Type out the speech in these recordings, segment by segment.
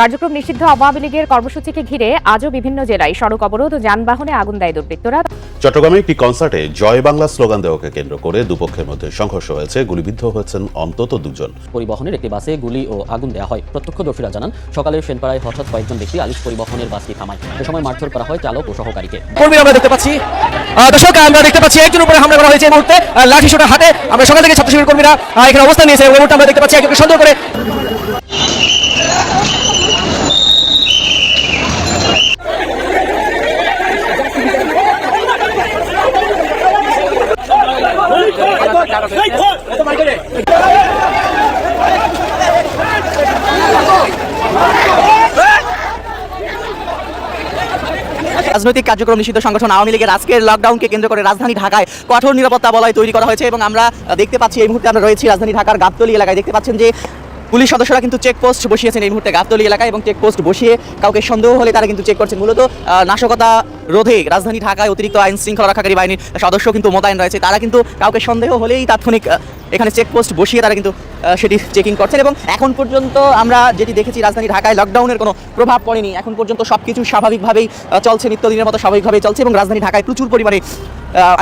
কার্যক্রম নিষিদ্ধ আওয়ামী লীগের কর্মসূচিকে ঘিরে আজও বিভিন্ন জেলায় সড়ক অবরোধ ও যানবাহনে আগুন দেয় দুর্বৃত্তরা। চট্টগ্রামে একটি কনসার্টে জয় বাংলা স্লোগান দেওয়াকে কেন্দ্র করে দুপক্ষের মধ্যে সংঘর্ষ হয়েছে। গুলিবিদ্ধ হয়েছেন অন্তত দুজন। পরিবহনের একটি বাসে গুলি ও আগুন দেওয়া হয়। প্রত্যক্ষদর্শীরা জানান সকালে সেনপাড়ায় হঠাৎ কয়েকজন ব্যক্তি আলিশ পরিবহনের বাসটি থামায়। এ সময় মারধর করা হয় চালক ও সহকারীকে। কর্মী আমরা দেখতে পাচ্ছি দর্শক আমরা দেখতে পাচ্ছি একজন উপরে হামলা করা হয়েছে এই মুহূর্তে। লাঠি সোটা হাতে। আমরা সকাল থেকে ছাত্র শিবির কর্মীরা এখানে অবস্থান নিয়েছে এবং এই মুহূর্তে আমরা দেখতে পাচ্ছি একজনকে সুন্দর করে রাজনৈতিক কার্যক্রম নিষিদ্ধ সংগঠন আওয়ামী লীগের আজকের লকডাউনকে কেন্দ্র করে রাজধানী ঢাকায় কঠোর নিরাপত্তা বলয় তৈরি করা হয়েছে এবং আমরা দেখতে পাচ্ছি এই মুহূর্তে আমরা রয়েছি রাজধানী ঢাকার গাবতলী এলাকায়। দেখতে পাচ্ছেন যে পুলিশ সদস্যরা কিন্তু চেকপোস্ট বসিয়েছেন এই মুহূর্তে গাবতলী এলাকায় এবং চেকপোস্ট বসিয়ে কাউকে সন্দেহ হলে তারা কিন্তু চেক করছেন। মূলত নাশকতা রোধে রাজধানী ঢাকায় অতিরিক্ত আইন শৃঙ্খলা রক্ষাকারী বাহিনীর সদস্য কিন্তু মোতায়েন রয়েছে। তারা কিন্তু কাউকে সন্দেহ হলেই তাৎক্ষণিক এখানে চেকপোস্ট বসিয়ে তারা কিন্তু সেটি চেকিং করছেন এবং এখন পর্যন্ত আমরা যেটি দেখেছি রাজধানী ঢাকায় লকডাউনের কোনো প্রভাব পড়েনি। এখন পর্যন্ত সব কিছু স্বাভাবিকভাবেই চলছে। নিত্যদিনের মতো স্বাভাবিকভাবেই চলছে এবং রাজধানী ঢাকায় প্রচুর পরিমাণে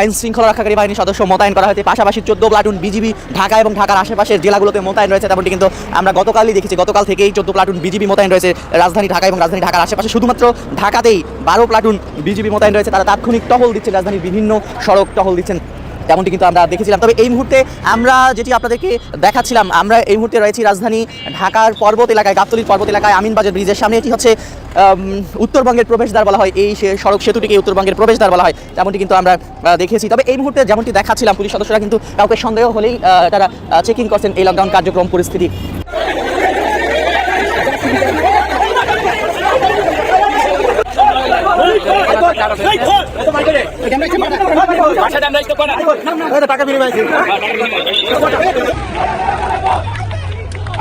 আইন শৃঙ্খলা রক্ষাকারী বাহিনীর সদস্য মোতায়েন করা হয়েছে। পাশাপাশি চোদ্দ প্লাটুন বিজিবি ঢাকা এবং ঢাকার আশেপাশের জেলাগুলোতে মোতায়েন রয়েছে। তেমনটি কিন্তু আমরা গতকালই দেখেছি। গতকাল থেকেই চোদ্দ প্লাটুন বিজিবি মোতায়েন রয়েছে রাজধানী ঢাকা এবং রাজধানী ঢাকার আশেপাশে। শুধুমাত্র ঢাকাতেই বারো প্লাটুন বিজিবি মোতায়েন রয়েছে। তারা তাৎক্ষণিক টহল দিচ্ছে রাজধানীর বিভিন্ন সড়ক টহল দিচ্ছেন। তেমনটি কিন্তু আমরা দেখেছিলাম। তবে এই মুহূর্তে আমরা যেটি আপনাদেরকে দেখাচ্ছিলাম, আমরা এই মুহূর্তে রয়েছি রাজধানী ঢাকার পর্বত এলাকায়, গাবতলীর পর্বত এলাকায়, আমিনবাজার ব্রিজের সামনে। এটি হচ্ছে উত্তরবঙ্গের প্রবেশদ্বার বলা হয়। এই সড়ক সেতুটিকে উত্তরবঙ্গের প্রবেশদ্বার বলা হয়, তেমনটি কিন্তু আমরা দেখেছি। তবে এই মুহূর্তে যেমনটি দেখাচ্ছিলাম, পুলিশ সদস্যরা কিন্তু কাউকে সন্দেহ হলেই তারা চেকিং করছেন এই লকডাউন কার্যক্রম, পরিস্থিতি। টাকা বিনিময়।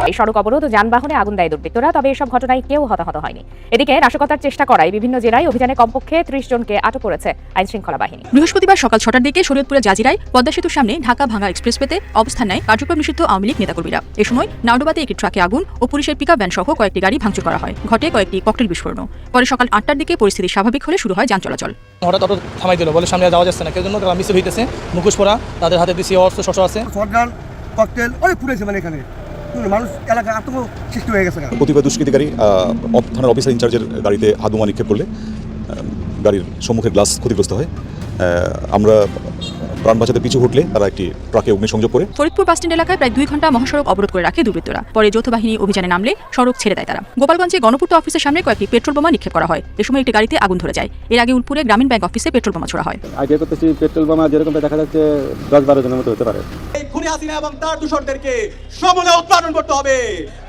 এই সড়ক অবরোধ ও যানবাহনে আগুন দেয় দুর্বৃত্তরা তবে এসব ঘটনায় কেউ হতাহত হয়নি। এদিকে নাশকতার চেষ্টা করায় বিভিন্ন জেলায় অভিযানে কমপক্ষে ত্রিশ জনকে আটক করেছে আইন শৃঙ্খলা বাহিনী। বৃহস্পতিবার সকাল ছটার দিকে শরীয়তপুরের জাজিরায় পদ্মা সেতুর সামনে ঢাকা ভাঙা এক্সপ্রেসওয়েতে অবস্থান নেয় কার্যক্রম নিষিদ্ধ আওয়ামী লীগ নেতাকর্মীরা। এ সময় নাওডোবাতে একটি ট্রাকে আগুন ও পুলিশের পিকআপ ভ্যান সহ কয়েকটি গাড়ি ভাঙচুর করা হয়। ঘটে কয়েকটি ককটেল বিস্ফোরণ। পরে সকাল আটটার দিকে পরিস্থিতি স্বাভাবিক হলে শুরু হয় যান চলাচল। হঠাৎ অটো থামাই দিল বলে সামনে যাওয়া যাচ্ছে না। কেউ জন্য তারা মিছিল হইতেছে মুখোশ পরা তাদের হাতে দিছি অস্ত্র শস্ত্র আছে। ককটেল অনেক পুড়েছে মানে এখানে। মানুষ এলাকায় আতঙ্ক সৃষ্টি হয়ে গেছে কতিপয় দুষ্কৃতিকারী থানার অফিসার ইনচার্জের গাড়িতে হাদুমা নিক্ষেপ করলে গাড়ির সম্মুখের গ্লাস ক্ষতিগ্রস্ত হয়। আমরা প্রাণ বাঁচাতে পিছু হটলে তারা একটি ট্রাকে অগ্নিসংযোগ করে। ফরিদপুর বাসস্ট্যান্ড এলাকায় প্রায় দুই ঘণ্টা মহাসড়ক অবরোধ করে রাখে দুর্বৃত্তরা। পরে যৌথ বাহিনী অভিযানে নামলে সড়ক ছেড়ে দেয় তারা। গোপালগঞ্জে গণপূর্ত অফিসের সামনে কয়েকটি পেট্রোল বোমা নিক্ষেপ করা হয়। এ সময় একটি গাড়িতে আগুন ধরে যায়। এর আগে উলপুরে গ্রামীণ ব্যাংক অফিসে পেট্রোল বোমা ছোড়া হয়। আইডিয়া করতেছি পেট্রোল বোমা যেরকম দেখা যাচ্ছে দশ বারো জনের মতো হতে পারে। খুনি হাসিনা এবং তার দূষরদেরকে সমূলে উৎপাদন করতে হবে।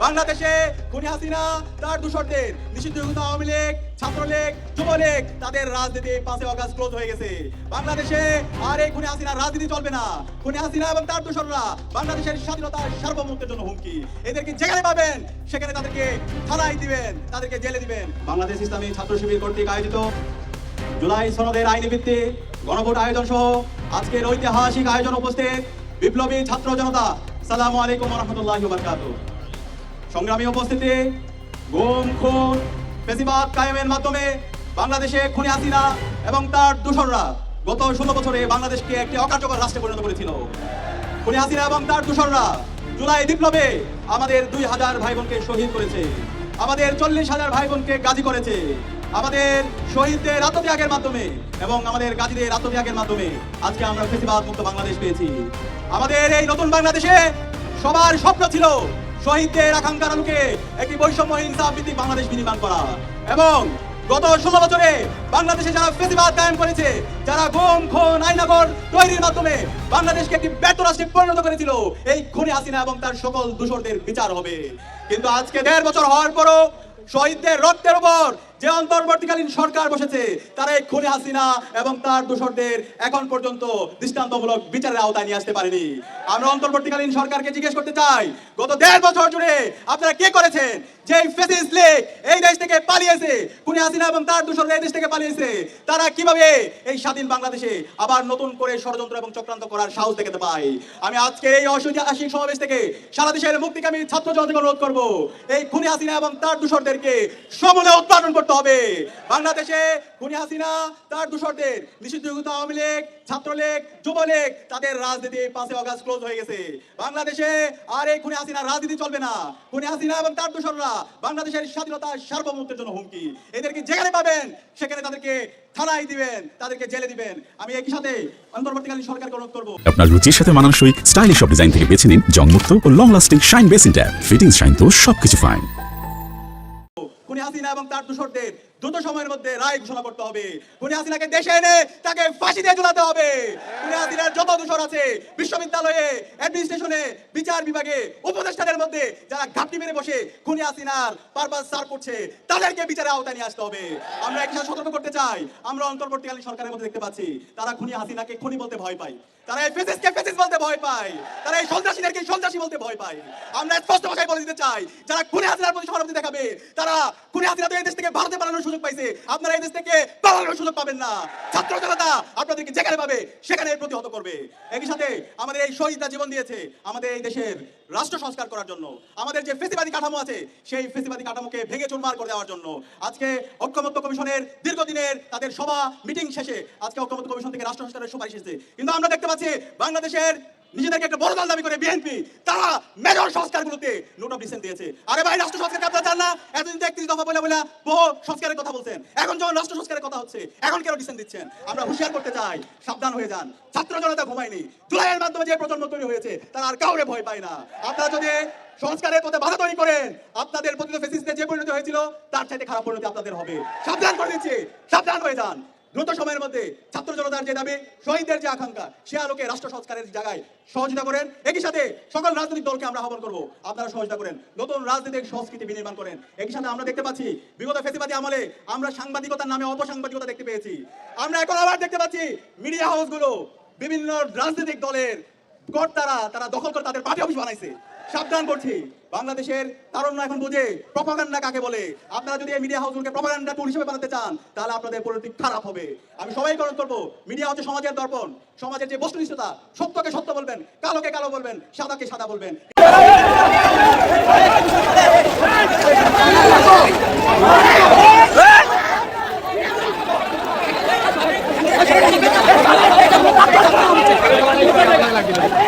বাংলাদেশে খুনি হাসিনা, তার দূষরদের নিষিদ্ধ আওয়ামী লীগ, ছাত্রলীগ, যুবলীগ, তাদের রাজনীতি পাশে অগাস্ট ক্লোজ হয়ে গেছে। বাংলাদেশে আর এই খুনি হাসিনার রাজনীতি চলবে না। খুনি হাসিনা এবং তার দূষররা বাংলাদেশের স্বাধীনতার সার্বভৌমত্বের জন্য হুমকি। এদেরকে যেখানে পাবেন, সেখানে তাদেরকে থানায় দিবেন, তাদেরকে জেলে দিবেন। বাংলাদেশ ইসলামী ছাত্র শিবির কর্তৃক আয়োজিত জুলাই সনদের আইনি ভিত্তি, গণভোট আয়োজন সহ আজকের ঐতিহাসিক আয়োজন উপস্থিত বিপ্লবী ছাত্র জনতা, সালাম আলাইকুম রহমতুল্লাহ বারকাত সংগ্রামী উপস্থিতি, গুম, খুন, ফেসিবাদ কায়েমের মাধ্যমে বাংলাদেশে খুনি হাসিনা এবং তার দূষণরা গত ষোলো বছরে বাংলাদেশকে একটি অকার্যকর রাষ্ট্রে পরিণত করেছিল। খুনি হাসিনা এবং তার দূষণরা জুলাই বিপ্লবে আমাদের দুই হাজার ভাই বোনকে শহীদ করেছে, আমাদের চল্লিশ হাজার ভাই বোনকে গাজী করেছে। আমাদের শহীদদের আত্মত্যাগের মাধ্যমে এবং আমাদের গাজীদের আত্মত্যাগের মাধ্যমে আজকে আমরা ফেসিবাদ মুক্ত বাংলাদেশ পেয়েছি। আমাদের এই নতুন বাংলাদেশে সবার স্বপ্ন ছিল শহীদদের আকাঙ্ক্ষার আলোকে একটি বৈষম্যহীন ভিত্তিক বাংলাদেশ বিনির্মাণ করা। এবং গত ষোলো বছরে বাংলাদেশে যারা ফেসিবাদ কায়েম করেছে, যারা গুম, খুন আইনাগর তৈরির মাধ্যমে বাংলাদেশকে একটি ব্যর্থ পরিণত করেছিল, এই খুনি হাসিনা এবং তার সকল দূষরদের বিচার হবে। কিন্তু আজকে দেড় বছর হওয়ার পরও শহীদদের রক্তের উপর যে অন্তর্বর্তীকালীন সরকার বসেছে, তারা এই খুনি হাসিনা এবং তার দোসরদের এখন পর্যন্ত দৃষ্টান্তমূলক বিচারের আওতায় নিয়ে আসতে পারেনি। আমরা অন্তর্বর্তীকালীন সরকারকে জিজ্ঞেস করতে চাই, গত দেড় বছর জুড়ে আপনারা কি করেছেন? যে ফেসিস লীগ এই দেশ থেকে পালিয়েছে, খুনি হাসিনা এবং তার দোসররা এই দেশ থেকে পালিয়েছে, তারা কীভাবে এই স্বাধীন বাংলাদেশে আবার নতুন করে ষড়যন্ত্র এবং চক্রান্ত করার সাহস দেখাতে পাই আমি আজকে এই ঐতিহাসিক সমাবেশ থেকে সারা দেশের মুক্তিকামী ছাত্র জনতাকে অনুরোধ করব, এই খুনি হাসিনা এবং তার দূষরদেরকে সমূলে উৎপাদন করতে হবে। বাংলাদেশে খুনি হাসিনা, তার দূষরদের নিষিদ্ধ ঘোষিত আওয়ামী লীগ, ছাত্রলীগ, যুবলীগ, তাদের রাজনীতি পাঁচই অগাস্ট ক্লোজ হয়ে গেছে। বাংলাদেশে আর এই খুনি হাসিনার রাজনীতি চলবে না। খুনি হাসিনা এবং তার দূষররা বাংলাদেশের স্বাধীনতা সার্বভৌমত্বের জন্য হুমকি। এদেরকে যেখানে পাবেন, সেখানে তাদেরকে থানায় দিবেন, তাদেরকে জেলে দিবেন। আমি একই সাথে অন্তর্বর্তীকালীন সরকারকে অনুরোধ করব। আপনার রুচির সাথে মানানসই স্টাইলিশ সব ডিজাইন থেকে বেছে নিন জংমুক্ত ও long lasting shine basin tap fittings shine তো সবকিছু ফাইন খুনি হাসিনা এবং তার দূষরদের দ্রুত সময়ের মধ্যে রায় ঘোষণা করতে হবে। খুনি হাসিনাকে দেশে এনে তাকে ফাঁসি দিয়ে ঝুলাতে হবে। খুনি হাসিনার যত দূষর আছে, বিশ্ববিদ্যালয়ে, অ্যাডমিনিস্ট্রেশনে, বিচার বিভাগে, উপদেষ্টাদের মধ্যে যারা ঘাপটি মেরে বসে খুনি হাসিনার পারপাস সার করছে, তাদেরকে বিচারে আওতায় নিয়ে আসতে হবে। আমরা একই সাথে সতর্ক করতে চাই। আমরা অন্তর্বর্তীকালীন সরকারের মধ্যে দেখতে পাচ্ছি, তারা খুনি হাসিনাকে খুনি বলতে ভয় পায়। তারা এই ফেসিসকে ফেসিস বলতে ভয় পায়। তারা এই সন্ত্রাসীদেরকে সন্ত্রাসী বলতে ভয় পায়। আমরা স্পষ্ট ভাষায় বলে দিতে চাই, যারা খুনি প্রতি দেখাবে, তারা খুনি এই দেশ থেকে ভারতে পালানোর সুযোগ পাইছে। আপনারা এই দেশ থেকে পালানোর সুযোগ পাবেন না। ছাত্র জনতা আপনাদেরকে যেখানে পাবে, সেখানে প্রতিহত করবে। একই সাথে আমাদের এই শহীদরা জীবন দিয়েছে আমাদের এই দেশের রাষ্ট্র সংস্কার করার জন্য। আমাদের যে ফেসিবাদী কাঠামো আছে, সেই ফেসিবাদী কাঠামোকে ভেঙে চুরমার করে দেওয়ার জন্য। আজকে ঐক্যমত্য কমিশনের দীর্ঘদিনের তাদের সভা, মিটিং শেষে আজকে ঐক্যমত্য কমিশন থেকে রাষ্ট্র সংস্কারের সুপারিশ এসেছে। কিন্তু আমরা দেখতে বাংলাদেশের নিজেদেরকে একটা বড় দল দাবি করে বিএনপি তারা মেজর সংস্কারগুলোতে নোট অফ ডিসেন্ট দিয়েছে। আরে ভাই, রাষ্ট্র সংস্কার আপনারা চান না? এতদিন তো একত্রিশ দফা বলে বলে বহু সংস্কারের কথা বলছেন। এখন যখন রাষ্ট্র সংস্কারের কথা হচ্ছে, এখন কেন ডিসেন্ট দিচ্ছেন? আমরা হুঁশিয়ার করতে চাই, সাবধান হয়ে যান। ছাত্র জনতা ঘুমায়নি। জুলাইয়ের মাধ্যমে যে প্রজন্ম তৈরি হয়েছে, তারা আর কাউরে ভয় পায় না। আপনারা যদি সংস্কারের পথে বাধা তৈরি করেন, আপনাদের প্রতিত ফেসিসতে যে পরিণতি হয়েছিল, তার চাইতে খারাপ পরিণতি আপনাদের হবে। সাবধান করে দিচ্ছি, সাবধান হয়ে যান। দ্রুত সময়ের মধ্যে ছাত্র জনতার যে দাবি, শহীদদের যে আকাঙ্ক্ষা, সে আলোকে রাষ্ট্র সংস্কারের জায়গায় সহযোগিতা করেন। একই সাথে সকল রাজনৈতিক দলকে আমরা আহ্বান করব, আপনারা সহযোগিতা করেন। নতুন রাজনৈতিক সংস্কৃতি বিনির্মাণ করেন। একই সাথে আমরা দেখতে পাচ্ছি, বিগত ফেসিবাদী আমলে আমরা সাংবাদিকতার নামে অপসাংবাদিকতা দেখতে পেয়েছি। আমরা এখন আবার দেখতে পাচ্ছি মিডিয়া হাউসগুলো বিভিন্ন রাজনৈতিক দলের কর্তারা, তারা দখল করে তাদের পার্টি অফিস বানাইছে। সাবধান করছি। বাংলাদেশের তারুণরা এখন বুঝে প্রপাগান্ডা কাকে বলে? আপনারা যদি এই মিডিয়া হাউসগুলোকে প্রপাগান্ডা টুল হিসেবে বানাতে চান, তাহলে আপনাদের পলিটিক খারাপ হবে। আমি সবাই গ্রহণ করব মিডিয়া হচ্ছে সমাজের দর্পণ, সমাজের যে বস্তুনিষ্ঠতা, সত্যকে সত্য বলবেন, কালোকে কালো বলবেন, সাদাকে সাদা বলবেন। লাগে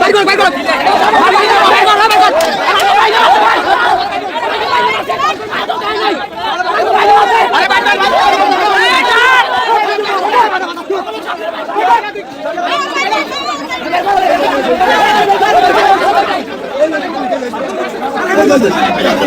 বাইক বাইক বাইক বাইক 对，对，对。